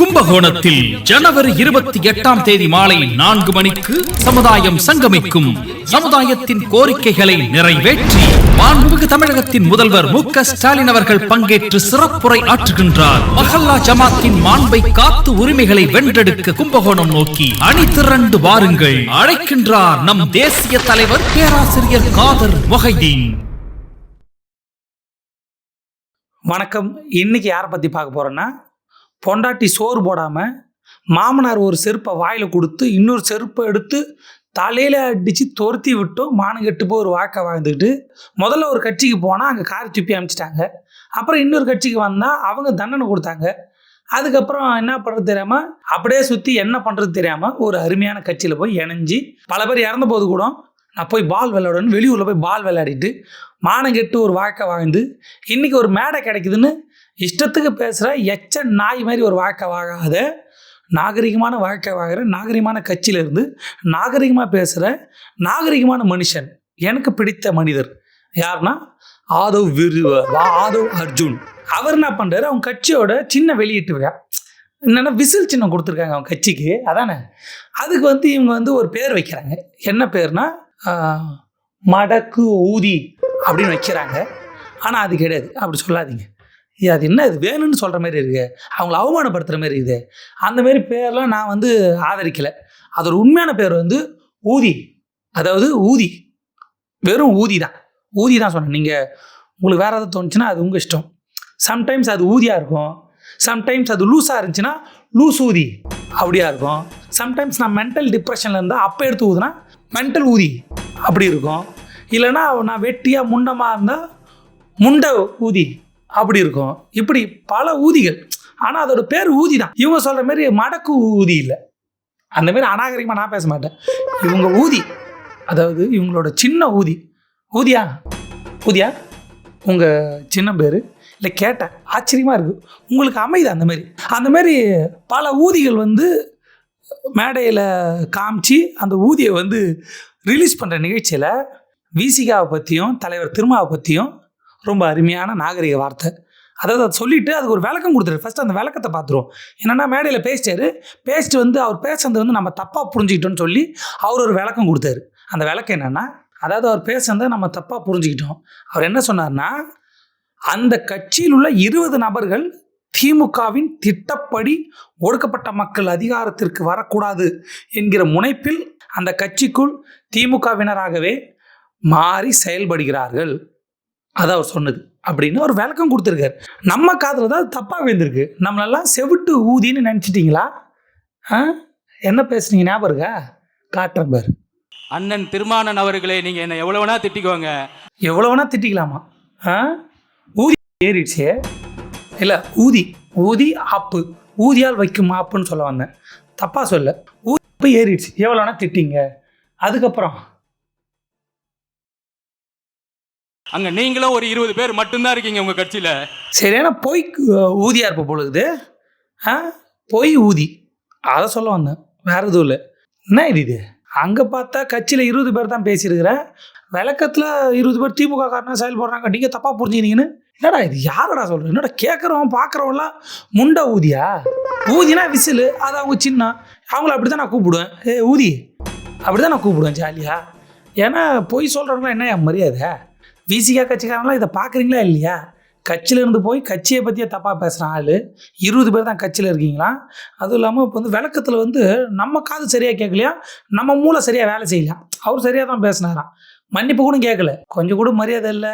கும்பகோணத்தில் ஜனவரி இருபத்தி எட்டாம் தேதி மாலை நான்கு மணிக்கு சமுதாயம் சங்கமிக்கும். சமுதாயத்தின் கோரிக்கைகளை நிறைவேற்றி மாண்புமிகு தமிழகத்தின் முதல்வர் மு ஸ்டாலின் அவர்கள் பங்கேற்று சிறப்புரை ஆற்றுகின்றார். மஹல்லா ஜமாத்தின் மாண்பை காத்து உரிமைகளை வென்றெடுக்க கும்பகோணம் நோக்கி அணி திரண்டு வாருங்கள். அழைக்கின்றார் நம் தேசிய தலைவர் பேராசிரியர் காதர் மொஹைதீன். வணக்கம். இன்னைக்கு யாரை பற்றி பார்க்க போறோம்னா பொண்டாட்டி சோறு போடாமல் மாமனார் ஒரு செருப்பை வாயில் கொடுத்து இன்னொரு செருப்பை எடுத்து தலையில் அடித்து துரத்தி விட்டும் மானம் கெட்டு போய் ஒரு வாக்கை வாழ்ந்துக்கிட்டு முதல்ல ஒரு கட்சிக்கு போனால் அங்கே கார் துப்பி அமிச்சிட்டாங்க. அப்புறம் இன்னொரு கட்சிக்கு வந்தால் அவங்க தண்டனை கொடுத்தாங்க. அதுக்கப்புறம் என்ன பண்ணுறது தெரியாமல் அப்படியே சுற்றி என்ன பண்ணுறது தெரியாமல் ஒரு அருமையான கட்சியில் போய் இணைஞ்சி பல பேர் இறந்த போது கூட நான் போய் பால் விளையாடணும்னு வெளியூரில் போய் பால் விளையாடிட்டு மானம் கெட்டு ஒரு வாழ்க்கை வாழ்ந்து இன்றைக்கி ஒரு மேடை கிடைக்குதுன்னு இஷ்டத்துக்கு பேசுகிற எச்ச நாய் மாதிரி ஒரு வாழ்க்கை வாழாத நாகரிகமான வாழ்க்கை வாங்குற நாகரிகமான கட்சியிலேருந்து நாகரிகமாக பேசுகிற நாகரிகமான மனுஷன் எனக்கு பிடித்த மனிதர். யாருன்னா ஆதவ் விரு ஆதவ் அர்ஜுன். அவர் என்ன பண்ணுறாரு அவங்க கட்சியோட சின்ன வெளியீட்டு விழா. என்னென்னா விசில் சின்னம் கொடுத்துருக்காங்க அவங்க கட்சிக்கு. அதானே? அதுக்கு வந்து இவங்க வந்து ஒரு பேர் வைக்கிறாங்க. என்ன பேர்னா மடக்கு ஊதி அப்படின்னு வைக்கிறாங்க. ஆனால் அது கிடையாது. அப்படி சொல்லாதீங்க. அது என்ன இது? வேணும்னு சொல்கிற மாதிரி இருக்குது அவங்கள அவமானப்படுத்துகிற மாதிரி இருக்குது அந்தமாரி பேர்லாம் நான் வந்து ஆதரிக்கலை. அதோட உண்மையான பேர் வந்து ஊதி. அதாவது ஊதி. வெறும் ஊதி தான். ஊதி தான் சொன்னேன். நீங்கள் உங்களுக்கு வேறு எதாவது தோணுச்சுன்னா அது உங்கள் இஷ்டம். சம்டைம்ஸ் அது ஊதியாக இருக்கும். சம்டைம்ஸ் அது லூஸாக இருந்துச்சுன்னா லூஸ் ஊதி. அப்படியா இருக்கும். சம்டைம்ஸ் நான் மென்டல் டிப்ரெஷனில் இருந்தால் அப்போ எடுத்து ஊதுனா மென்டல் ஊதி. அப்படி இருக்கும். இல்லைன்னா நான் வெட்டியாக முண்டமாக இருந்தால் முண்டை ஊதி. அப்படி இருக்கும். இப்படி பல ஊதிகள். ஆனால் அதோட பேர் ஊதி தான் இவங்க சொல்கிற மாதிரி மடக்கு ஊதி இல்லை. அந்த மாதிரி அநாகரிகமாக நான் பேச மாட்டேன். இவங்க ஊதி. அதாவது இவங்களோட சின்ன ஊதி. ஊதியா? ஊதியா? உங்கள் சின்ன பேர்? இல்லை கேட்டேன் ஆச்சரியமாக இருக்குது உங்களுக்கு அமையுது அந்த மாதிரி? அந்த மாதிரி பல ஊதிகள் வந்து மேடையில் காமிச்சு அந்த ஊதியை வந்து ரிலீஸ் பண்ணுற நிகழ்ச்சியில் விசிகாவை பற்றியும் தலைவர் திருமாவை பற்றியும் ரொம்ப அருமையான நாகரிக வார்த்தை. அதாவது அதை சொல்லிவிட்டு அதுக்கு ஒரு விளக்கம் கொடுத்துரு. ஃபஸ்ட்டு அந்த விளக்கத்தை பார்த்துருவோம். என்னென்னா மேடையில் பேசிட்டாரு. பேசிட்டு வந்து அவர் பேசுனது வந்து நம்ம தப்பாக புரிஞ்சுக்கிட்டோம்னு சொல்லி அவர் ஒரு விளக்கம் கொடுத்தாரு. அந்த விளக்கம் என்னென்னா அதாவது அவர் பேசுனதை நம்ம தப்பாக புரிஞ்சுக்கிட்டோம். அவர் என்ன சொன்னார்னா அந்த கட்சியில் உள்ள இருபது நபர்கள் திமுகவின் திட்டப்படி ஒடுக்கப்பட்ட மக்கள் அதிகாரத்திற்கு வரக்கூடாது என்கிற முனைப்பில் அந்த கட்சிக்குள் திமுகவினராகவே மாறி செயல்படுகிறார்கள். அதை அவர் சொன்னது. அப்படின்னு ஒரு விளக்கம் கொடுத்துருக்காரு. நம்ம காதில் தான் தப்பாக விழுந்திருக்கு. நம்மளெல்லாம் செவிட்டு ஊதின்னு நினச்சிட்டிங்களா? ஆ? என்ன பேசுனீங்க? ஞாபகம் இருக்கா? காட்டுறேன் பாரு. அண்ணன் திருமானன் அவர்களே நீங்க என்ன எவ்வளவு வேணா திட்டிக்கோங்க. எவ்வளோ வேணா திட்டிக்கலாமா? ஆ? ஊதி ஏறிடுச்சு. இல்லை ஊதி. ஊதி ஆப்பு. ஊதியால் வைக்கும் ஆப்புன்னு சொல்ல வந்தேன். தப்பாக சொல்ல. ஊதி ஏறிடுச்சு. எவ்வளோ வேணா திட்டிங்க. அதுக்கப்புறம் அங்க நீங்களும் ஒரு இருபது பேர் மட்டும்தான் இருக்கீங்க உங்க கட்சியில. சரியான பொய் ஊதியா இருப்ப பொழுது ஆ பொய் ஊதி. அதை சொல்ல வந்தேன். வேற எதுவும் இல்லை. என்ன இது இது? அங்கே பார்த்தா கட்சியில் இருபது பேர் தான் பேசியிருக்கிறேன் விளக்கத்தில் இருபது பேர் திமுக காரணம் செயல்படுறாங்க நீங்கள் தப்பாக புரிஞ்சுக்கினீங்கன்னு. என்னடா இது? யாரடா சொல்கிறேன் என்னடா கேட்குறவன் பார்க்குறவன்லாம் முண்டை ஊதியா? ஊதினா விசிலு அது அவங்க சின்ன. அவங்கள அப்படி தான் நான் கூப்பிடுவேன். ஏ ஊதி. அப்படி தான் நான் கூப்பிடுவேன் ஜாலியா. ஏன்னா பொய் சொல்கிறவங்களாம் என்ன என் மரியாதை? விசிகா கட்சிக்காரங்களாம் இதை பார்க்குறீங்களா இல்லையா? கட்சியில் இருந்து போய் கட்சியை பற்றியே தப்பாக பேசுகிற ஆள். இருபது பேர் தான் கட்சியில் இருக்கீங்களா? அதுவும் இல்லாமல் இப்போ வந்து விளக்கத்தில் வந்து நம்ம காது சரியாக கேட்கலையா? நம்ம மூளை சரியாக வேலை செய்யலாம் அவர் சரியாக தான் பேசினாராம் மன்னிப்பு கூட கேட்கல. கொஞ்சம் கூட மரியாதை இல்லை.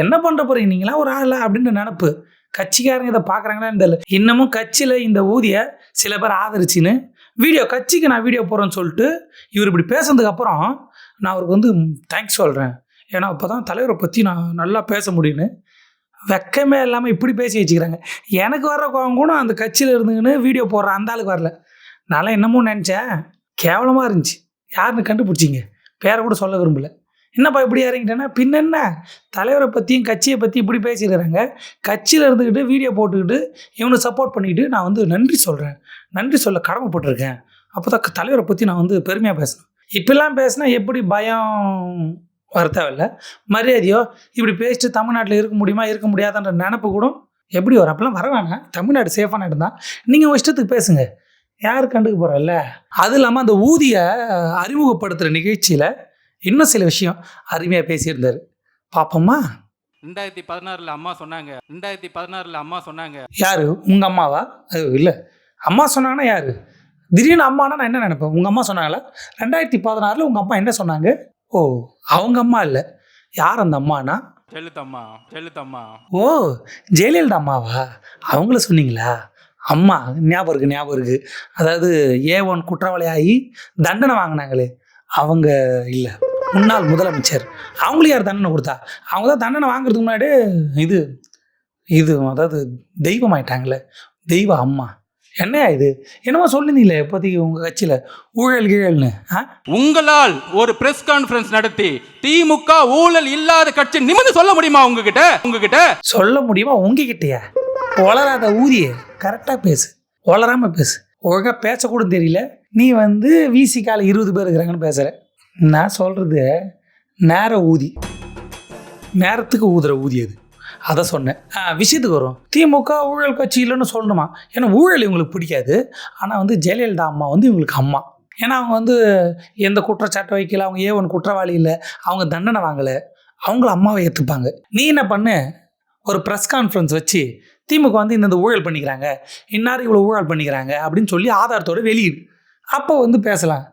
என்ன பண்ணுற போகிறீங்க நீங்களா ஒரு ஆள் அப்படின்னு நினப்பு. கட்சிக்காரங்க இதை பார்க்குறாங்களான்னு தெரியல. இன்னமும் கட்சியில் இந்த ஊதிய சில பேர் ஆதரிச்சின்னு வீடியோ கட்சிக்கு நான் வீடியோ போடுறேன்னு சொல்லிட்டு இவர் இப்படி பேசுனதுக்கப்புறம் நான் அவருக்கு வந்து தேங்க்ஸ் சொல்கிறேன் ஏன்னா அப்போ தான் தலைவரை பற்றி நான் நல்லா பேச முடியும்னு. வெக்கமே இல்லாமல் இப்படி பேசி வச்சுக்கிறாங்க. எனக்கு வர்ற கோவம் கூட அந்த கட்சியில் இருந்துங்கன்னு வீடியோ போடுற அந்த ஆளுக்கு வரல. நான்லாம் என்னமோ நினச்சேன். கேவலமாக இருந்துச்சு. யாருன்னு கண்டுபிடிச்சிங்க. பேரை கூட சொல்ல விரும்பல. என்னப்பா இப்படி இறங்கிட்டேன்னா பின்னென்ன தலைவரை பற்றியும் கட்சியை பற்றி இப்படி பேசியிருக்கிறாங்க கட்சியில் இருந்துக்கிட்டு வீடியோ போட்டுக்கிட்டு இவனை சப்போர்ட் பண்ணிக்கிட்டு நான் வந்து நன்றி சொல்கிறேன் நன்றி சொல்ல கடமைப்பட்டிருக்கேன். அப்போ தான் தலைவரை பற்றி நான் வந்து பெருமையாக பேசணும். இப்பெல்லாம் பேசினா எப்படி பயம்? வர தேவையில்ல. மரியாதையோ இப்படி பேசிட்டு தமிழ்நாட்டில் இருக்க முடியுமா இருக்க முடியாதுன்ற நினப்பு கூட எப்படி வரும்? அப்பெல்லாம் வர வேணாம். தமிழ்நாடு சேஃபான இடம் தான் நீங்கள் இஷ்டத்துக்கு பேசுங்க. யார் கண்டுக்க போகிறல்ல அது இல்லாமல் அந்த ஊதிய அறிமுகப்படுத்துகிற நிகழ்ச்சியில் இன்னும் சில விஷயம் அருமையாக பேசியிருந்தார். பார்ப்போமா ரெண்டாயிரத்தி பதினாறுல அம்மா சொன்னாங்க. ரெண்டாயிரத்தி பதினாறுல அம்மா சொன்னாங்க. யார்? உங்கள் அம்மாவா? இல்லை. அம்மா சொன்னாங்கன்னா யார்? திடீர்னு அம்மானா நான் என்ன நினைப்பேன்? உங்கள் அம்மா சொன்னாங்களா? ரெண்டாயிரத்தி பதினாறில் உங்கள் அம்மா என்ன சொன்னாங்க? ஓ அவங்க அம்மா இல்லை? யார் அந்த அம்மானா? செல்லுத்தம்மா செல்லுத்தம்மா. ஓ ஜெயலலிதா அம்மாவா? அவங்கள சொன்னீங்களா? அம்மா ஞாபகம் இருக்கு ஞாபகம் இருக்கு. அதாவது ஏ ஒன் குற்றவாளியாகி தண்டனை வாங்கினாங்களே அவங்க இல்லை. முன்னாள் முதலமைச்சர். அவங்களுக்கு யார் தண்டனை கொடுத்தா? அவங்க தான் தண்டனை வாங்குறதுக்கு முன்னாடி இது இது அதாவது தெய்வம் ஆயிட்டாங்களே தெய்வ அம்மா. என்னையா இது? என்னமோ சொல்லிருந்தீங்களே இப்போதைக்கு உங்கள் கட்சியில்? ஊழல் கீழல்னு ஆ? உங்களால் ஒரு பிரஸ் கான்ஃபரன்ஸ் நடத்தி திமுக ஊழல் இல்லாத கட்சி நிமிர்ந்து சொல்ல முடியுமா உங்ககிட்ட? உங்ககிட்ட? சொல்ல முடியுமா உங்ககிட்டயா? வளராத ஊதிய கரெக்டாக பேசு. வளராமல் பேசு. ஒழுங்காக பேசக்கூட தெரியல. நீ வந்து விசி கால இருபது பேர் இருக்கிறாங்கன்னு பேசுகிற நான் சொல்கிறது நேர ஊதி. நேரத்துக்கு ஊதுற ஊதி அது. அதை சொன்னேன். விஷயத்துக்கு வரும் திமுக ஊழல் கட்சி இல்லைன்னு சொல்லணுமா? ஏன்னா ஊழல் இவங்களுக்கு பிடிக்காது. ஆனால் வந்து ஜெயலலிதா அம்மா வந்து இவங்களுக்கு அம்மா. ஏன்னா அவங்க வந்து எந்த குற்றச்சாட்டு வைக்கல அவங்க ஏ ஒன் குற்றவாளி இல்லை அவங்க தண்டனை வாங்கலை அவங்கள அம்மாவை ஏற்றுப்பாங்க நீ என்ன பண்ணு? ஒரு ப்ரெஸ் கான்ஃபரன்ஸ் வச்சு திமுக வந்து இந்த ஊழல் பண்ணிக்கிறாங்க. இன்னார் இவ்வளோ ஊழல் பண்ணிக்கிறாங்க அப்படின்னு சொல்லி ஆதாரத்தோடு வெளியிடு. அப்போ வந்து பேசலாம்.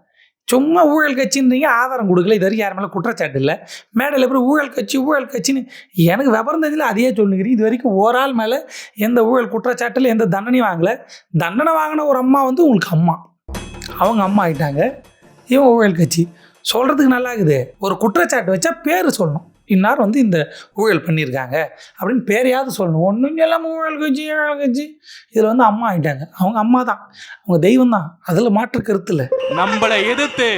சும்மா ஊழல் கட்சின்றீங்க ஆதாரம் கொடுக்கல. இது வரைக்கும் யார் மேலே குற்றச்சாட்டு இல்லை. மேடையில் எப்படி ஊழல் கட்சி ஊழல் கட்சின்னு எனக்கு விவரம் தெரிஞ்சதில் அதையே சொல்லுங்கிறீ இது வரைக்கும் ஒரு ஆள் மேலே எந்த ஊழல் குற்றச்சாட்டில் எந்த தண்டனையும் வாங்கலை. தண்டனை வாங்கின ஒரு அம்மா வந்து உங்களுக்கு அம்மா. அவங்க அம்மா ஆகிட்டாங்க இவன் ஊழல் கட்சி. சொல்கிறதுக்கு நல்லா இருக்குது. ஒரு குற்றச்சாட்டு வச்சா பேர் சொல்லணும். இன்னார் வந்து இந்த ஊழல் பண்ணியிருக்காங்க அப்படின்னு பேரையாவது சொல்லணும். ஒன்றும் இல்லாமல் ஊழல் கட்சி ஊழல் கட்சி. இதில் வந்து அம்மா ஆயிட்டாங்க. அவங்க அம்மா தான். அவங்க தெய்வம் தான். அதில் மாற்று கருத்து இல்லை. நம்மளை எதிர்த்து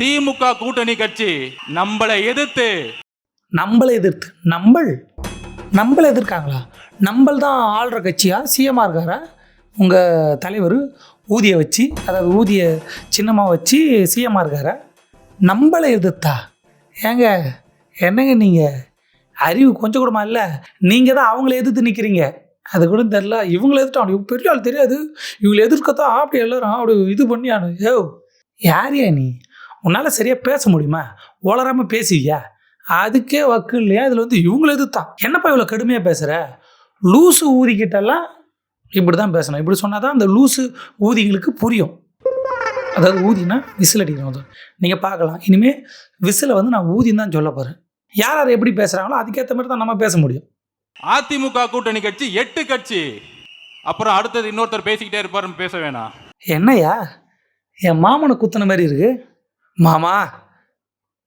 திமுக கூட்டணி கட்சி நம்மளை எதிர்த்து. நம்மளை எதிர்த்து. நம்பள் நம்மளை எதிர்க்காங்களா? நம்பள் தான் ஆள்ற கட்சியா? சிஎம்மாக இருக்காரா? உங்கள் தலைவர் ஊதிய வச்சு அதாவது ஊதிய சின்னமாக வச்சு சிஎம்மாக இருக்காரா? நம்மளை எதிர்த்தா? ஏங்க என்னங்க நீங்கள் அறிவு கொஞ்சம் கூடமா இல்லை நீங்கள் தான் அவங்கள எதிர்த்து நிற்கிறீங்க அது கூட தெரில இவங்களை எதிர்த்து இவங்க பெரிய ஆள் தெரியாது. இவங்களை எதிர்க்கத்தான் அப்படி எல்லாரும் அப்படி இது பண்ணி ஆனு ஏ யாரியா நீ? உன்னால் சரியாக பேச முடியுமா? வளராமல் பேசுவியா? அதுக்கே வக்கு இல்லையா? இதில் வந்து இவங்கள எதிர்த்தான் என்னப்பா இவ்வளோ கடுமையாக பேசுகிற லூசு ஊதிக்கிட்டெல்லாம் இப்படி தான் பேசணும். இப்படி சொன்னால் தான் அந்த லூசு ஊதிங்களுக்கு புரியும். அதாவது ஊதினா விசில் அடிக்கணும். நீங்கள் பார்க்கலாம். இனிமேல் விசிலை வந்து நான் ஊதின்னு தான் சொல்ல போகிறேன் யார் யார் எப்படி பேசுகிறாங்களோ அதுக்கேற்ற மாதிரி தான் நம்ம பேச முடியும். அதிமுக கூட்டணி கட்சி எட்டு கட்சி. அப்புறம் அடுத்தது இன்னொருத்தர் பேசிக்கிட்டே இருப்பாருன்னு பேச வேணாம். என்னய்யா? என் மாமனை குத்துன மாதிரி இருக்கு. மாமா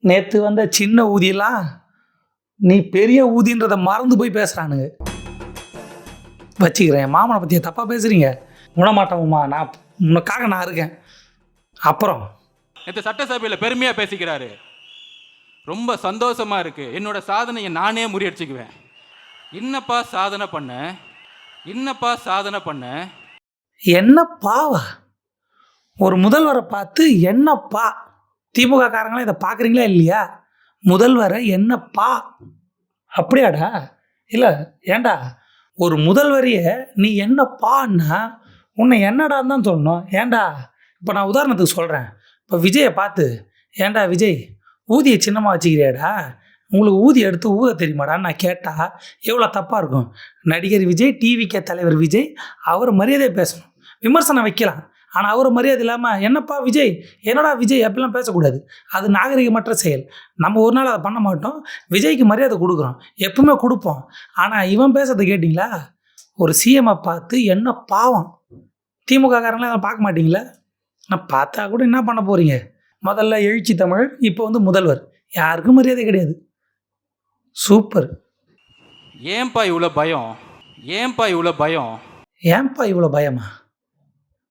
நேற்று வந்த சின்ன ஊதியெல்லாம் நீ பெரிய ஊதின்றத மறந்து போய் பேசுகிறானுங்க வச்சுக்கிறேன் என் மாமனை பற்றி தப்பாக பேசுகிறீங்க விடமாட்டோம்மா நான் உனக்காக நான் இருக்கேன். அப்புறம்? நேற்று சட்டசபையில் பெருமையாக பேசிக்கிறாரு. ரொம்ப சந்தோஷமாக இருக்குது என்னோட சாதனையை நானே முறியடிச்சுக்குவேன். என்னப்பா சாதனை பண்ண? என்னப்பா சாதனை பண்ண? என்னப்பாவா ஒரு முதல்வரை பார்த்து என்னப்பா? திமுக காரங்களாம் இதை பார்க்குறீங்களா இல்லையா? முதல்வரை என்னப்பா? அப்படியாடா? இல்லை ஏன்டா ஒரு முதல்வரைய நீ என்னப்பான்னா உன்னை என்னடான்னு தான் சொல்லணும். ஏன்டா இப்போ நான் உதாரணத்துக்கு சொல்கிறேன் இப்போ விஜயை பார்த்து ஏன்டா விஜய்? ஊதிய சின்னமாக வச்சுக்கிறியாடா? உங்களுக்கு ஊதி எடுத்து ஊத தெரியுமாடான்னு நான் கேட்டால் எவ்வளோ தப்பாக இருக்கும்? நடிகர் விஜய் டிவிகே தலைவர் விஜய் அவர் மரியாதையை பேசணும். விமர்சனம் வைக்கலாம். ஆனால் அவர் மரியாதை இல்லாமல் என்னப்பா விஜய்? என்னடா விஜய்? அப்படிலாம் பேசக்கூடாது. அது நாகரிகமற்ற செயல். நம்ம ஒரு நாள் அதை பண்ண மாட்டோம். விஜய்க்கு மரியாதை கொடுக்குறோம். எப்பவுமே கொடுப்போம். ஆனால் இவன் பேசுறதை கேட்டிங்களா? ஒரு சிஎம்ஐ பார்த்து என்ன பாவம்? திமுக காரங்களாம் பார்க்க மாட்டிங்களா? நான் பார்த்தா கூட என்ன பண்ண போகிறீங்க முதல்ல எழுச்சி தமிழ் இப்போ வந்து முதல்வர். யாருக்கும் மரியாதை கிடையாது. சூப்பர். ஏன்பா இவ்வளோ பயம்? ஏன்பா இவ்வளோ பயம்? ஏன்பா இவ்வளோ பயமா?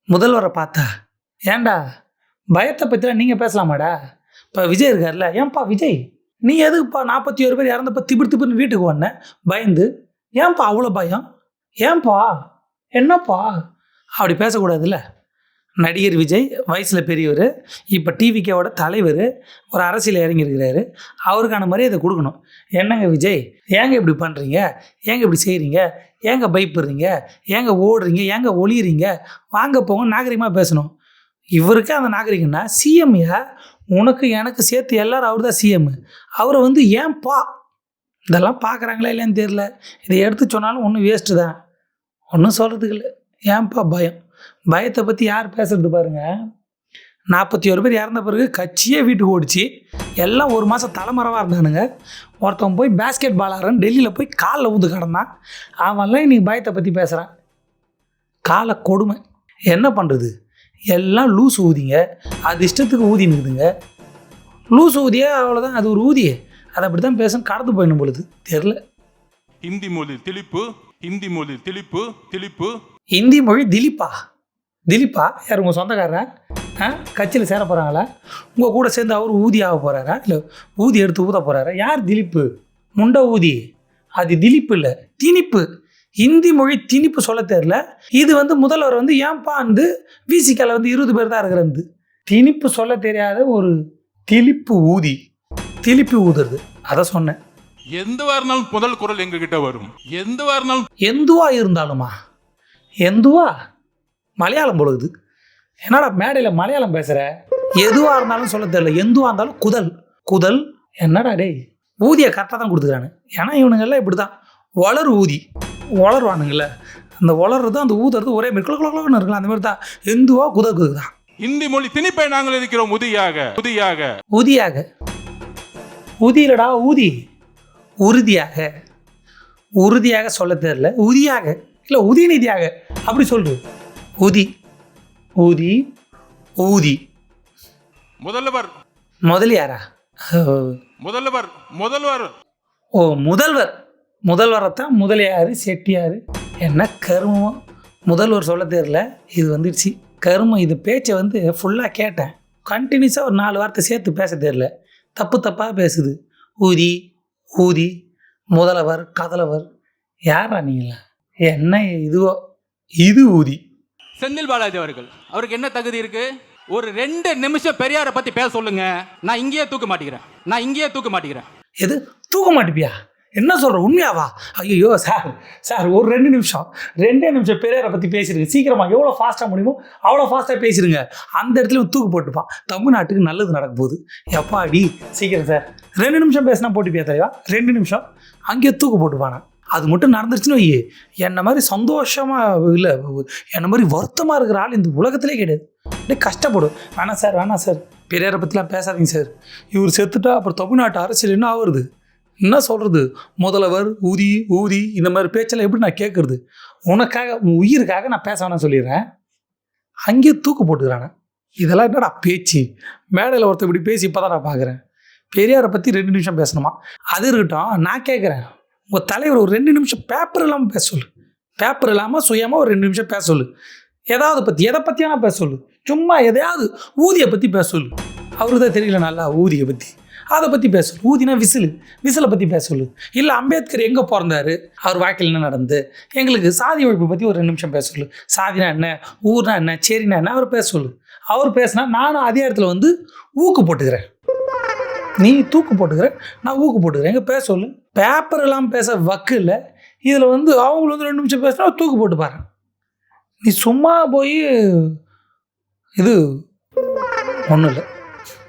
முதல்வரை பார்த்தா ஏன்டா பயத்தை பற்றிலாம் நீங்கள் பேசலாமாடா? இப்போ விஜய் இருக்கார்ல ஏன்பா விஜய்? நீ எதுக்குப்பா நாற்பத்தி ஒரு பேர் இறந்தப்ப திபிர் திபிர்னு வீட்டுக்கு வந்த? பயந்து. ஏன்பா அவ்வளோ பயம்? ஏன்பா? என்னப்பா? அப்படி பேசக்கூடாதுல்ல? நடிகர் விஜய் வயசில் பெரியவர் இப்போ டிவிக்கேவோட தலைவர் ஒரு அரசியல் இறங்கியிருக்கிறாரு. அவருக்கான மரியாதை கொடுக்கணும். என்னங்க விஜய்? ஏங்க இப்படி பண்ணுறீங்க ஏங்க இப்படி செய்கிறீங்க ஏங்க பயப்படுறீங்க? ஏங்க ஓடுறீங்க? ஏங்க ஒளியிறீங்க? வாங்க போங்க நாகரிகமாக பேசணும். இவருக்கு அந்த நாகரிகம்னா சிஎம்யா உனக்கு எனக்கு சேர்த்து எல்லாரும் அவர் தான் சிஎம் அவரை வந்து ஏன்பா? இதெல்லாம் பார்க்குறாங்களா இல்லையான்னு தெரில இதை எடுத்து சொன்னாலும் ஒன்றும் வேஸ்ட்டு தான். ஒன்றும் சொல்கிறதுக்கு இல்லை. ஏன்பா பயம்? பயத்தை பற்றி யார் பேசுறது பாருங்க? நாற்பத்தி ஒரு பேர் இறந்த பிறகு கட்சியே வீட்டுக்கு ஓடிச்சு. எல்லாம் ஒரு மாதம் தலைமறைவாக இருந்தானுங்க. ஒருத்தன் போய் பேஸ்கெட் பால் ஆடுறான். டெல்லியில் போய் காலில் ஊந்து கிடந்தான். அவன்லாம் இன்னைக்கு பயத்தை பற்றி பேசுகிறான் கால கொடுமை. என்ன பண்ணுறது எல்லாம் லூஸ் ஊதிங்க. அது இஷ்டத்துக்கு ஊதி நிற்குதுங்க லூஸ் ஊதியே அவ்வளோதான் அது ஒரு ஊதியே. அதை அப்படி தான் பேசணும் கடந்து போயிடும் பொழுது. தெரில ஹிந்தி மொழி திணிப்பு ஹிந்தி மொழி திணிப்பு திணிப்பு ஹிந்தி மொழி திலீப்பா திலீப்பா யார் உங்கள் சொந்தக்காரரா? ஆ? கட்சியில் சேர போகிறாங்களா உங்கள் கூட சேர்ந்து அவர் ஊதி ஆக போகிறாரா இல்லை ஊதி எடுத்து ஊத போகிறாரா யார் திலீப்பு? முண்டை ஊதி. அது திலீப்பு இல்லை திணிப்பு. ஹிந்தி மொழி திணிப்பு சொல்ல தெரில இது வந்து முதல்வர் வந்து ஏன்பா வந்து விசிக்கால வந்து இருபது பேர் தான் இருக்கிறது. திணிப்பு சொல்ல தெரியாத ஒரு திலிப்பு ஊதி. திலிப்பி ஊதுறது. அதை சொன்னேன். எந்த இருந்தாலும் முதல் குரல் எங்ககிட்ட வரும்? எந்த இருந்தாலும் எந்துவா இருந்தாலுமா? எந்துவா? மலையாளம் பொழுது என்னடா மேடையில் மலையாளம் பேசுகிற எதுவாக இருந்தாலும் சொல்ல தெரியல. எதுவாக இருந்தாலும் குதல். குதல் என்னடா டேய்? ஊதியை கரெக்டாக தான் கொடுத்துக்கிறானு. ஏன்னா இவனுங்கெல்லாம் இப்படி தான் வளர் ஊதி. வளருவானுங்கள்ல அந்த வளர்றது அந்த ஊதுறது ஒரே மாதிரி குள குளன்னு இருக்கலாம் அந்த மாதிரி தான் எந்துவா குதல் குதுதான் ஹிந்தி மொழி திணிப்பை நாங்கள் இருக்கிறோம் உதியாக உதியாக. உதியாக. உதியிலடா ஊதி. உறுதியாக. உறுதியாக சொல்ல தெரியல. உதியாக. இல்லை உதயநிதியாக அப்படி சொல்லு உதி ஊதி. ஊதி. முதல்வர். முதலியாரா முதல்வர் முதல்வர். ஓ முதல்வர். முதல்வரைத்தான் முதலியார் செட்டியார் என்ன கருமம்? முதல்வர் சொல்ல தெரியல இது வந்துடுச்சு கருமம் இது பேச்சை வந்து ஃபுல்லாக கேட்டேன். கண்டினியூஸாக ஒரு நாலு வார்த்தை சேர்த்து பேச தெரியல. தப்பு தப்பாக பேசுது. ஊதி ஊதி. முதல்வர் கதலவர். யாரா நீங்களா? என்ன இதுவோ? இது ஊதி. செந்தில் பாலாஜி அவர்கள். அவருக்கு என்ன தகுதி இருக்கு? ஒரு ரெண்டு நிமிஷம் பெரியாரை பத்தி பேச சொல்லுங்க. நான் இங்கேயே தூக்க மாட்டேங்கிறேன். நான் இங்கேயே தூக்க மாட்டேங்கிறேன். எது? தூக்க மாட்டிப்பியா? என்ன சொல்கிற உண்மையாவா? ஐயோ சார் சார் ஒரு ரெண்டு நிமிஷம். ரெண்டே நிமிஷம் பெரியாரை பற்றி பேசிடுங்க. சீக்கிரமாக எவ்வளோ ஃபாஸ்ட்டாக முடியுமோ அவ்வளோ ஃபாஸ்ட்டாக பேசிடுங்க. அந்த இடத்துல தூக்கு போட்டுப்பான் தமிழ்நாட்டுக்கு நல்லது நடக்க போகுது. எப்பாடி? சீக்கிரம் சார். ரெண்டு நிமிஷம் பேசினா போட்டுப்பியா தலைவா ரெண்டு நிமிஷம். அங்கேயே தூக்கு போட்டுப்பானா? அது மட்டும் நடந்துருச்சுன்னு வையே. என்னை மாதிரி சந்தோஷமாக இல்லை என்னை மாதிரி வருத்தமாக இருக்கிற ஆள் இந்த உலகத்திலே கிடையாது. அப்படியே கஷ்டப்படும் வேணாம் சார் வேணாம் சார். பெரியாரை பற்றிலாம் பேசாதீங்க சார். இவர் செத்துட்டா அப்புறம் தமிழ்நாட்டு அரசியல் என்ன ஆகுறது என்ன சொல்கிறது முதல்வர் ஊதி ஊதி இந்த மாதிரி பேச்செல்லாம் எப்படி நான் கேட்குறது உனக்காக உன் உயிருக்காக நான் பேச வேணாம் சொல்லிடுறேன். அங்கேயே தூக்கு போட்டுக்கிறானே. இதெல்லாம் என்னடா பேச்சு? மேடையில் ஒருத்தர் இப்படி பேசி இப்போ தான் நான் பார்க்குறேன் பெரியாரை பற்றி ரெண்டு நிமிஷம் பேசணுமா? அது இருக்கட்டும் நான் கேட்குறேன் உங்கள் தலைவர் ஒரு ரெண்டு நிமிஷம் பேப்பர் இல்லாமல் பேச சொல்லு. பேப்பர் இல்லாமல் சுயமாக ஒரு ரெண்டு நிமிஷம் பேச சொல்லு. எதாவது பற்றி எதை பற்றியான பேச சொல்லு. சும்மா எதையாவது ஊதியை பற்றி பேச சொல்லு. அவருக்கு தான் தெரியல நல்லா ஊதியை பற்றி அதை பற்றி பேச சொல்லு. ஊதினா விசிலு. விசிலை பற்றி பேச சொல்லு. இல்லை அம்பேத்கர் எங்கே பிறந்தாரு? அவர் வாழ்க்கையில் என்ன நடந்து? எங்களுக்கு சாதி ஒழிப்பு பற்றி ஒரு ரெண்டு நிமிஷம் பேச சொல்லு. சாதினா என்ன? ஊர்னா என்ன? சரினா என்ன? அவர் பேச சொல்லு. அவர் பேசினா நானும் அதே இடத்துல வந்து ஊக்கு போட்டுக்கிறேன். நீ தூக்கு போட்டுக்கிற நான் ஊக்கு போட்டுக்கிறேன். எங்கே பேச சொல்லு. பேப்பர் எல்லாம் பேச வக்கு இல்லை. இதில் வந்து அவங்களும் வந்து ரெண்டு நிமிஷம் பேசினா தூக்கு போட்டு பாரு. நீ சும்மா போய் இது ஒன்றும் இல்லை.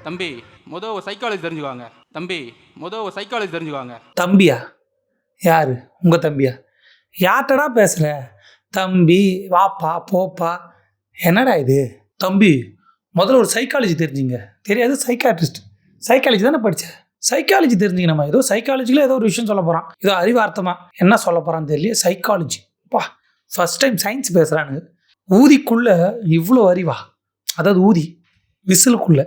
தம்பி முத ஒரு சைக்காலஜி தெரிஞ்சுக்குவாங்க தம்பி முத ஒரு சைக்காலஜி தெரிஞ்சுக்குவாங்க தம்பியா? யார்? உங்கள் தம்பியா? யார்கிட்டடா பேசுகிற தம்பி வாப்பா போப்பா. என்னடா இது? தம்பி முதல்ல ஒரு சைக்காலஜி தெரிஞ்சுங்க. தெரியாது சைக்காட்ரிஸ்ட் சைக்காலஜி தானே படித்தேன் சைக்காலஜி தெரிஞ்சுங்க நம்ம ஏதோ சைக்காலஜியில் ஏதோ ஒரு விஷயம் சொல்ல போகிறான் ஏதோ அறிவார்த்தமா. என்ன சொல்ல போகிறான்னு தெரியல சைக்காலஜி பா ஃபஸ்ட் டைம் சயின்ஸ் பேசுகிறானுங்க ஊதிக்குள்ளே இவ்வளோ அறிவா? அதாவது ஊதி. விசிலுக்குள்ளே.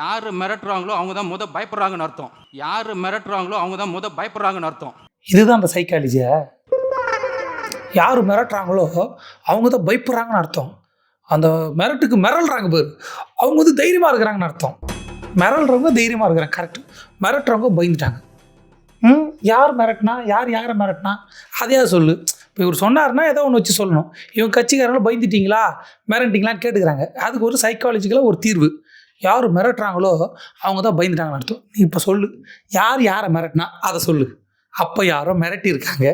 யார் மிரட்டுறாங்களோ அவங்க தான் முத பயப்படுறாங்கன்னு அர்த்தம். யார் மிரட்டுறாங்களோ அவங்க தான் முத பயப்படுறாங்கன்னு அர்த்தம். இதுதான் அந்த சைக்காலஜியா யார் மிரட்டுறாங்களோ அவங்க தான் பயப்படுறாங்கன்னு அர்த்தம். அந்த மிரட்டுக்கு மிரள்றாங்க பேர். அவங்க வந்து தைரியமாக இருக்கிறாங்கன்னு அர்த்தம். மிரள்றவங்க தைரியமாக இருக்கிறாங்க. கரெக்ட் மிரட்டுறவங்க பயந்துட்டாங்க. ம்? யார் மிரட்டினா? யார் யாரை மிரட்டினா? அதையா சொல்லு. இப்போ இவர் சொன்னார்னா ஏதோ ஒன்று வச்சு சொல்லணும். இவங்க கட்சிக்காரங்களும் பயந்துட்டீங்களா? மிரட்டிங்களான்னு கேட்டுக்கிறாங்க. அதுக்கு ஒரு சைக்காலஜிக்கலாக ஒரு தீர்வு. யார் மிரட்டுறாங்களோ அவங்க தான் பயந்துட்டாங்கன்னு அர்த்தம். நீ இப்போ சொல்லு. யார் யாரை மிரட்டினா? அதை சொல்லு. அப்போ யாரோ மிரட்டியிருக்காங்க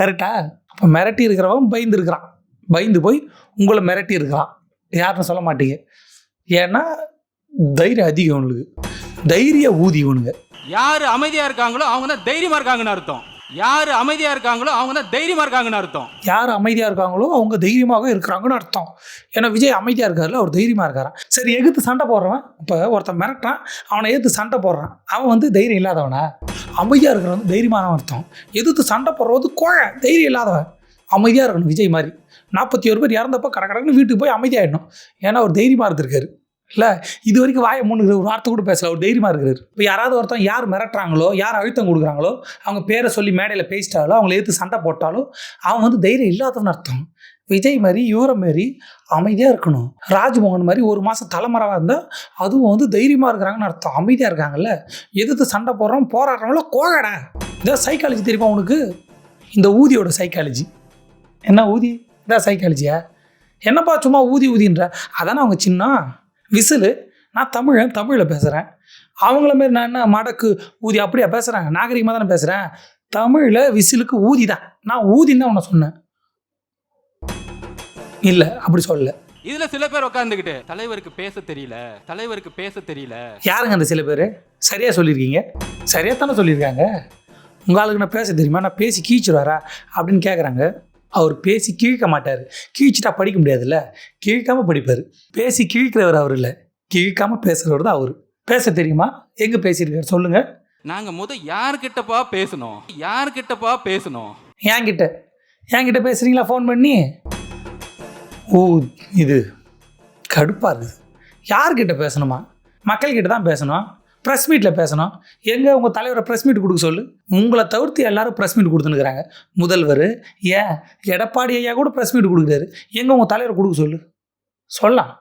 கரெக்டா அப்போ மிரட்டி இருக்கிறவன் பயந்து இருக்கிறான். பயந்து போய் உங்களை மிரட்டி இருக்கிறான். யாருன்னு சொல்ல மாட்டீங்க. ஏன்னா தைரியம் அதிகம் இவனுக்கு தைரிய ஊதி இவனுங்க. யார் அமைதியா இருக்காங்களோ அவங்க தான் தைரியமா இருக்காங்கன்னு அர்த்தம். யார் அமைதியா இருக்காங்களோ அவங்க தான் தைரியமா இருக்காங்கன்னு அர்த்தம். யார் அமைதியாக இருக்காங்களோ அவங்க தைரியமாக இருக்கிறாங்கன்னு அர்த்தம். ஏன்னா விஜய் அமைதியாக இருக்காருல்ல அவர் தைரியமாக இருக்காரான் சரி எதிர்த்து சண்டை போடுறவன் இப்போ ஒருத்தன் மிரட்டுறான் அவனை எதிர்த்து சண்டை போடுறான். அவன் வந்து தைரியம் இல்லாதவனா? அமைதியாக இருக்கிறவன் வந்து தைரியமானவன் அர்த்தம். எதிர்த்து சண்டை போடுறது கோழை தைரியம் இல்லாதவன். அமைதியாக இருக்கணும் விஜய் மாதிரி. நாற்பத்தி ஒரு பேர் இறந்தப்போ கடை கடன்னு வீட்டுக்கு போய் அமைதியாகிடணும் ஏன்னா அவர் தைரியமாக இருந்திருக்காரு. இல்லை இது வரைக்கும் வாயை மூணுங்கிற ஒரு வார்த்தை கூட பேசல ஒரு தைரியமாக இருக்கிறார். இப்போ யாராவது ஒருத்தன் யார் மிரட்டுறாங்களோ யார் அழுத்தம் கொடுக்குறாங்களோ அவங்க பேரை சொல்லி மேடையில் பேசிட்டாலோ அவங்கள எடுத்து சண்டை போட்டாலோ அவன் வந்து தைரியம் இல்லாதவன் அர்த்தம். விஜய் மாதிரி யுவரை மாரி அமைதியாக இருக்கணும். ராஜ்மோகன் மாதிரி ஒரு மாதம் தலைமறைவாக இருந்தால் அதுவும் வந்து தைரியமாக இருக்கிறாங்கன்னு அர்த்தம். அமைதியாக இருக்காங்கல்ல. எதிர்த்து சண்டை போடுறோம் போராடுறவங்கள கோழடா இதான் சைக்காலஜி தெரியுமா உனக்கு? இந்த ஊதியோட சைக்காலஜி என்ன ஊதி? இதான் சைக்காலஜியா என்னப்பா சும்மா ஊதி ஊதின்ற? அதானே அவங்க சின்ன விசிலு. நான் தமிழன் தமிழில் பேசுகிறேன் அவங்கள மாரி நான் என்ன மடக்கு ஊதி அப்படியா பேசுகிறேன் நாகரிகமாக தானே பேசுகிறேன் தமிழில் விசிலுக்கு ஊதி தான். நான் ஊதின்னு தான் உன்னை சொன்னேன். இல்லை அப்படி சொல்லல. இதுல சில பேர் உட்காந்துக்கிட்டு தலைவருக்கு பேச தெரியல தலைவருக்கு பேச தெரியல. யாருங்க அந்த சில பேர்? சரியாக சொல்லியிருக்கீங்க. சரியாக தானே சொல்லியிருக்காங்க. உங்கள் ஆளுக்கு நான் பேச தெரியுமா? நான் பேசி கீழ்ச்சிடுவாரா அப்படின்னு கேட்குறாங்க அவர் பேசி கிழிக்க மாட்டார். கிழிச்சிட்டா படிக்க முடியாதுல்ல? கிழிக்காமல் படிப்பார். பேசி கிழிக்கிறவர் அவர் இல்லை. கிழிக்காமல் பேசுகிறவர் தான் அவர். பேச தெரியுமா? எங்கே பேசியிருக்காரு? சொல்லுங்கள் நாங்க முத யார்கிட்டப்பா பேசணும்? யார்கிட்டப்பா பேசணும்? என்கிட்ட. என்கிட்ட பேசுகிறீங்களா ஃபோன் பண்ணி? ஓ இது கடுப்பாக இருக்குது. யார்கிட்ட பேசணுமா? மக்கள்கிட்ட தான் பேசணும்? ப்ரெஸ் மீட்டில் பேசணும். எங்கே உங்கள் தலைவரை ப்ரெஸ் மீட் கொடுக்க சொல்லு. உங்களை தவிர்த்து எல்லாரும் ப்ரெஸ் மீட் கொடுத்துனுக்குறாங்க முதல்வர் ஏன்? எடப்பாடி ஐயா கூட ப்ரெஸ் மீட் கொடுக்குறாரு. எங்கே உங்கள் தலைவரை கொடுக்க சொல்லு. சொல்லலாம்.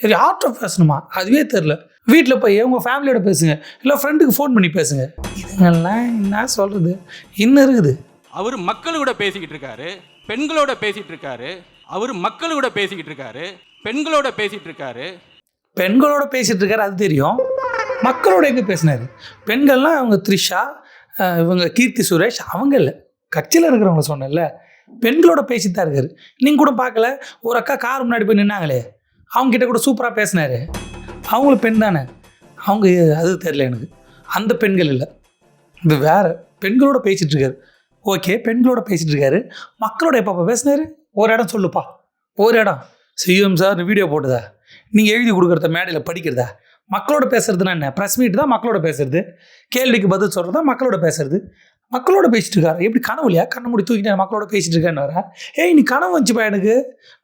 சரி யார்கிட்ட பேசணுமா? அதுவே தெரில வீட்டில் போய் உங்கள் ஃபேமிலியோட பேசுங்க. இல்லை ஃப்ரெண்டுக்கு ஃபோன் பண்ணி பேசுங்க. இதுங்கெல்லாம் என்ன சொல்கிறது இன்னும் இருக்குது? அவர் மக்கள் கூட பேசிக்கிட்டு இருக்காரு. பெண்களோட பேசிட்டு இருக்காரு. அவர் மக்கள் கூட பேசிக்கிட்டு இருக்காரு. பெண்களோட பேசிட்டு இருக்காரு. பெண்களோட பேசிட்டு இருக்காரு அது தெரியும். மக்களோட எங்கே பேசினாரு? பெண்கள்லாம் அவங்க த்ரிஷா இவங்க கீர்த்தி சுரேஷ் அவங்க இல்லை. கட்சியில் இருக்கிறவங்க சொன்னேன்ல. பெண்களோட பேசிட்டு தான் இருக்காரு. நீங்கள் கூட பார்க்கல ஒரு அக்கா கார் முன்னாடி போய் நின்னாங்களே அவங்க கிட்ட கூட சூப்பராக பேசினாரு. அவங்களும் பெண் தானே. அவங்க அது தெரில எனக்கு. அந்த பெண்கள் இல்லை. இது வேறு. பெண்களோட பேசிகிட்ருக்காரு ஓகே பெண்களோட பேசிகிட்டு இருக்காரு. மக்களோட எப்பப்போ பேசினாரு? ஒரு இடம் சொல்லுப்பா. ஒரு இடம். சிஎம் சார் வீடியோ போட்டுதா? நீங்கள் எழுதி கொடுக்குறத மேடையில் படிக்கிறதா? மக்களோட பேசுறதுன்னா என்ன? ப்ரெஸ் மீட் தான் மக்களோட பேசுறது. கேள்விக்கு பதில் சொல்கிறது தான் மக்களோட பேசுறது. மக்களோட பேசிட்டு இருக்காரு. எப்படி கனவு இல்லையா? கண்ணை மூடி தூக்கிட்டு மக்களோட பேசிட்டு இருக்கேன்னு வரேன் ஏய் நீ கனவு வந்துச்சுப்பா எனக்கு.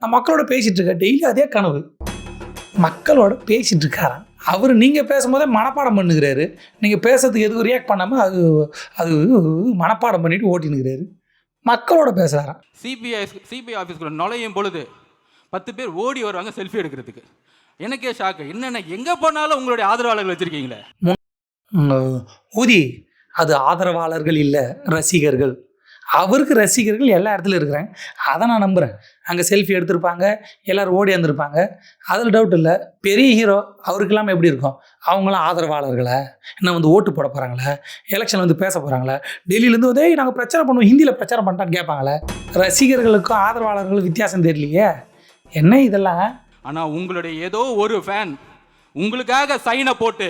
நான் மக்களோட பேசிட்டு இருக்கேன். டெய்லி அதே கனவு. மக்களோட பேசிட்டு இருக்காராம் அவர் நீங்கள் பேசும்போதே மனப்பாடம் பண்ணுகிறாரு. நீங்கள் பேசுறதுக்கு எதுவும் ரியாக்ட் பண்ணாமல் அது அது மனப்பாடம் பண்ணிட்டு ஓட்டினுக்கிறாரு மக்களோட பேசுகிறாராம் சிபிஐ சிபிஐ ஆஃபீஸ்க்குள்ள நுழையும் பொழுது பத்து பேர் ஓடி வருவாங்க செல்ஃபி எடுக்கிறதுக்கு. எனக்கே ஷாக்கு என்னென்ன எங்கே போனாலும் உங்களுடைய ஆதரவாளர்கள் வச்சுருக்கீங்களே? ஊதி அது ஆதரவாளர்கள் இல்லை ரசிகர்கள். அவருக்கு ரசிகர்கள் எல்லா இடத்துலையும் இருக்கிறாங்க அதை நான் நம்புகிறேன் அங்கே செல்ஃபி எடுத்திருப்பாங்க எல்லோரும் ஓடி வந்திருப்பாங்க. அதில் டவுட் இல்லை. பெரிய ஹீரோ அவருக்கெல்லாம் எப்படி இருக்கும்? அவங்களாம் ஆதரவாளர்களா? என்ன வந்து ஓட்டு போட போகிறாங்களா எலெக்ஷன் வந்து பேச போகிறாங்களா டெல்லியிலேருந்து வந்து நாங்கள் பிரச்சாரம் பண்ணுவோம். ஹிந்தியில் பிரச்சாரம் பண்ணிட்டான்னு கேட்பாங்களே? ரசிகர்களுக்கும் ஆதரவாளர்களுக்கும் வித்தியாசம் தெரியலையே. என்ன இதெல்லாம்? ஆனால் உங்களுடைய ஏதோ ஒரு ஃபேன் உங்களுக்காக சைனை போட்டு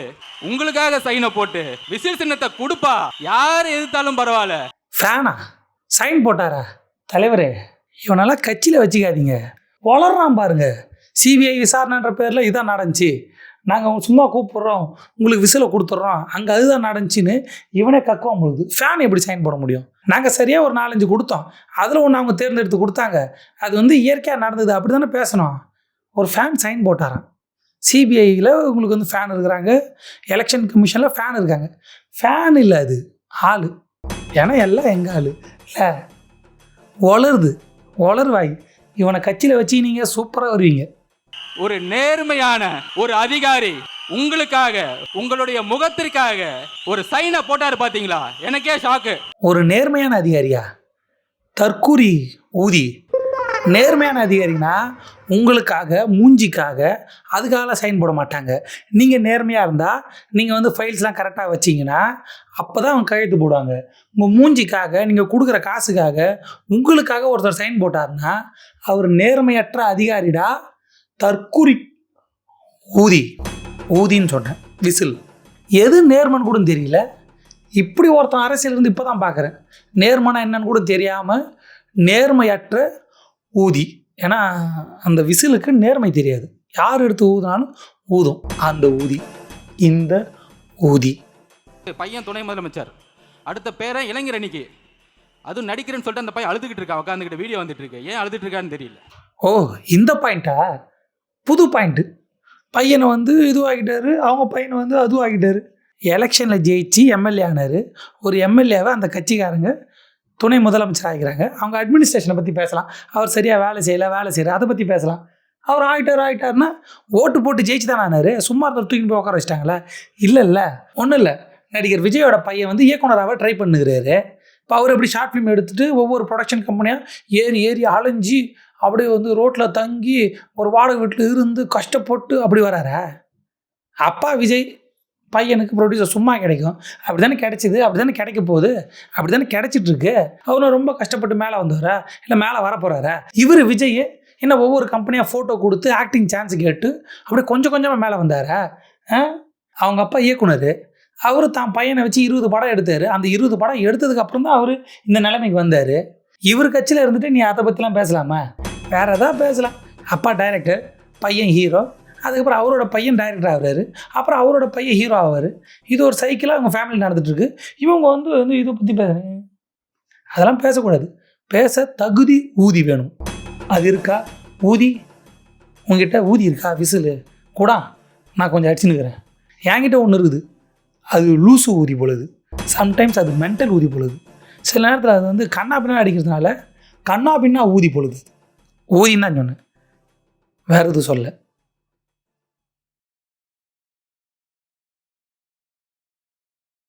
உங்களுக்காக சைனை போட்டு விசில் சின்னத்தை கொடுப்பா. யார் எதிர்த்தாலும் பரவாயில்ல. ஃபேனா சைன் போட்டாரா? தலைவரே இவனெல்லாம் கட்சியில் வச்சுக்காதீங்க. வளர்றான் பாருங்க. சிபிஐ விசாரணைன்ற பேரில் இதான் நடந்துச்சு. நாங்கள் சும்மா கூப்பிட்றோம். உங்களுக்கு விசிலை கொடுத்துட்றோம். அங்கே அதுதான் நடந்துச்சுன்னு இவனே கக்குவான் பொழுது ஃபேன் எப்படி சைன் போட முடியும்? நாங்கள் சரியாக ஒரு நாலஞ்சு கொடுத்தோம். அதில் ஒன்று அவங்க தேர்ந்தெடுத்து கொடுத்தாங்க. அது வந்து இயற்கையாக நடந்தது. அப்படி தானே பேசணும்? ஒரு ஃபேன் சைன் போட்டாராம். சிபிஐயில் உங்களுக்கு வந்து ஃபேன் இருக்கிறாங்க. எலெக்ஷன் கமிஷனில் ஃபேன் இருக்காங்க. ஃபேன் இல்லை அது. ஆள். ஏன்னா எல்லாம் எங்கள் ஆள்? இல்லை. வளருது வளருவாய் இவனை கட்சியில் வச்சு நீங்கள் சூப்பராக வருவீங்க. ஒரு நேர்மையான ஒரு அதிகாரி உங்களுக்காக உங்களுடைய முகத்திற்காக ஒரு சைனை போட்டாரு பாத்தீங்களா? எனக்கே ஷாக்கு ஒரு நேர்மையான அதிகாரியா? தற்கூரி ஊதி. நேர்மையான அதிகாரினா உங்களுக்காக மூஞ்சிக்காக அதுக்காக சைன் போட மாட்டாங்க. நீங்கள் நேர்மையாக இருந்தால் நீங்கள் வந்து ஃபைல்ஸ்லாம் கரெக்டாக வச்சிங்கன்னா அப்போ தான் அவங்க கையெழுத்து போடுவாங்க. உங்கள் மூஞ்சிக்காக நீங்கள் கொடுக்குற காசுக்காக உங்களுக்காக ஒருத்தர் சைன் போட்டாருன்னா அவர் நேர்மையற்ற அதிகாரிடா தற்குறி ஊதி. ஊதின்னு சொன்னேன் விசில். எது நேர்மன் கூட தெரியல. இப்படி ஒருத்தன் அரசியல் இருந்து இப்போ தான் பார்க்குறேன் நேர்மனா என்னன்னு கூட தெரியாமல் நேர்மையற்ற ஊதி. ஏன்னா அந்த விசிலுக்கு நேர்மை தெரியாது. யார் எடுத்து ஊதுனாலும் ஊதும். அந்த ஊதி இந்த ஊதி. பையன் துணை முதலமைச்சர். அடுத்த பேரை இளைஞர் அணிக்கு. அதுவும் நடிக்கிறேன்னு சொல்லிட்டு அந்த பையன் அழுதுகிட்டு இருக்கான். உட்காந்துக்கிட்டு வீடியோ வந்துட்டு இருக்கு. ஏன் அழுதுட்டு இருக்கான்னு தெரியல. ஓ இந்த பாயிண்ட்டா புது பாயிண்ட்டு பையனை வந்து இதுவாகிட்டாரு அவங்க பையனை வந்து அதுவாகிட்டாரு எலெக்ஷனில் ஜெயிச்சு எம்எல்ஏ ஆனார். ஒரு எம்எல்ஏவை அந்த கட்சிக்காரங்க துணை முதலமைச்சர் ஆகிக்கிறாங்க அவங்க அட்மினிஸ்ட்ரேஷனை பற்றி பேசலாம். அவர் சரியாக வேலை செய்யலை வேலை செய்கிற அதை பற்றி பேசலாம். அவர் ஆகிட்டார் ஆகிட்டார்னா ஓட்டு போட்டு ஜெயிச்சு தானே ஆனார். சும்மா இருந்தார் தூக்கி போய் உட்கார வச்சிட்டாங்களே. இல்லை இல்லை. ஒன்றும் இல்லை. நடிகர் விஜயோட பையன் வந்து இயக்குனராக ட்ரை பண்ணுகிறாரு. இப்போ அவர் எப்படி ஷார்ட் ஃபிலிம் எடுத்துகிட்டு ஒவ்வொரு ப்ரொடக்ஷன் கம்பெனியாக ஏறி ஏறி அலைஞ்சி அப்படியே வந்து ரோட்டில் தங்கி ஒரு வாடகை வீட்டில் இருந்து கஷ்டப்பட்டு அப்படி வராரா? அப்பா விஜய் பையனுக்கு ப்ரொடியூசர் சும்மா கிடைக்கும். அப்படி தானே கிடைச்சிது அப்படி தானே கிடைக்க போகுது அப்படி தானே கிடைச்சிட்ருக்கு அவரும் ரொம்ப கஷ்டப்பட்டு மேலே வந்தவரா? இல்லை மேலே வர போகிறாரா இவர் விஜய் என்ன ஒவ்வொரு கம்பெனியாக ஃபோட்டோ கொடுத்து ஆக்டிங் சான்ஸ் கேட்டு அப்படியே கொஞ்சம் கொஞ்சமாக மேலே வந்தாரா? ஆ? அவங்க அப்பா இயக்குனர். அவர் தான் பையனை வச்சு இருபது படம் எடுத்தார். அந்த இருபது படம் எடுத்ததுக்கு அப்புறம் தான் அவர் இந்த நிலைமைக்கு வந்தார். இவர் கட்சியில் இருந்துட்டு நீ அதை பற்றிலாம் பேசலாமா? வேற எதாவது பேசலாம். அப்பா டைரக்டர் பையன் ஹீரோ அதுக்கப்புறம் அவரோட பையன் டைரக்டர் ஆகிறாரு. அப்புறம் அவரோட பையன் ஹீரோ ஆவார். இது ஒரு சைக்கிளாக அவங்க ஃபேமிலி நடந்துட்டுருக்கு இவங்க வந்து வந்து இதை பற்றி பேசுகிறேன் அதெல்லாம் பேசக்கூடாது. பேச தகுதி ஊதி வேணும். அது இருக்கா? ஊதி? உங்ககிட்ட ஊதி இருக்கா? விசிலு? கூட? நான் கொஞ்சம் அடிச்சுன்னுக்கிறேன் என்கிட்ட ஒன்று இருக்குது. அது லூசு ஊதி பொழுது. சம்டைம்ஸ் அது மென்டல் ஊதி பொழுது. சில நேரத்தில் அது வந்து கண்ணா பின்னா அடிக்கிறதுனால கண்ணா பின்னா ஊதி பொழுது. ஊதின்னு தான் சொன்னேன். வேறு எதுவும் சொல்ல